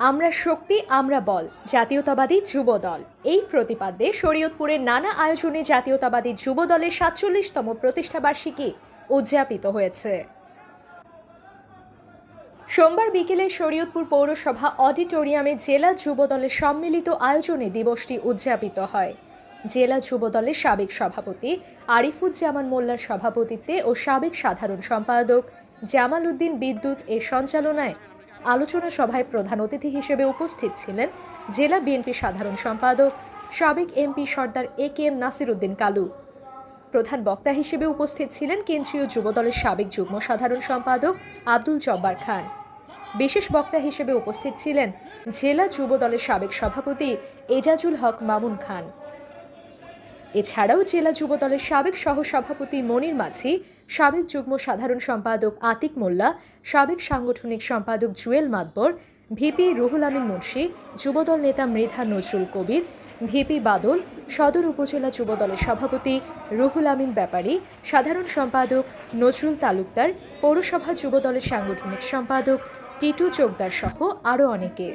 আমরা শক্তি, আমরা বল, জাতীয়তাবাদী যুব দল। এই প্রতিপাদ্যে শরীয়তপুরের নানা আয়োজনে জাতীয়তাবাদী যুব দলের সাতচল্লিশতম প্রতিষ্ঠাবার্ষিকী উদযাপিত হয়েছে। সোমবার বিকেলে শরীয়তপুর পৌরসভা অডিটোরিয়ামে জেলা যুব দলের সম্মিলিত আয়োজনে দিবসটি উদযাপিত হয়। জেলা যুব দলের সাবেক সভাপতি আরিফুজ্জামান মোল্লার সভাপতিত্বে ও সাবেক সাধারণ সম্পাদক জামাল উদ্দিন বিদ্যুৎ এর সঞ্চালনায় আলোচনা সভায় প্রধান অতিথি হিসেবে উপস্থিত ছিলেন জেলা বিএনপি সাধারণ সম্পাদক, সাবেক MP Sardar A K M Nasir Uddin Kalu. প্রধান বক্তা হিসেবে উপস্থিত ছিলেন কেন্দ্রীয় যুবদলের সাবেক যুগ্ম সাধারণ সম্পাদক আব্দুল জব্বার খান। বিশেষ বক্তা হিসেবে উপস্থিত ছিলেন জেলা যুবদলের সাবেক সভাপতি এজাজুল হক মামুন খান। এছাড়াও জেলা যুবদলের সাবেক সহসভাপতি মনির মাঝি, সাবেক যুগ্ম সাধারণ সম্পাদক আতিক মোল্লা, সাবেক সাংগঠনিক সম্পাদক জুয়েল মাতবর, ভিপি রুহুল আমিন মুন্সি, যুবদল নেতা মৃধা নজরুল কবির, ভিপি বাদল, সদর উপজেলা যুবদলের সভাপতি রুহুল আমিন ব্যাপারী, সাধারণ সম্পাদক নজরুল তালুকদার, পৌরসভা যুবদলের সাংগঠনিক সম্পাদক টিটু চোকদার সহ আরও অনেকে।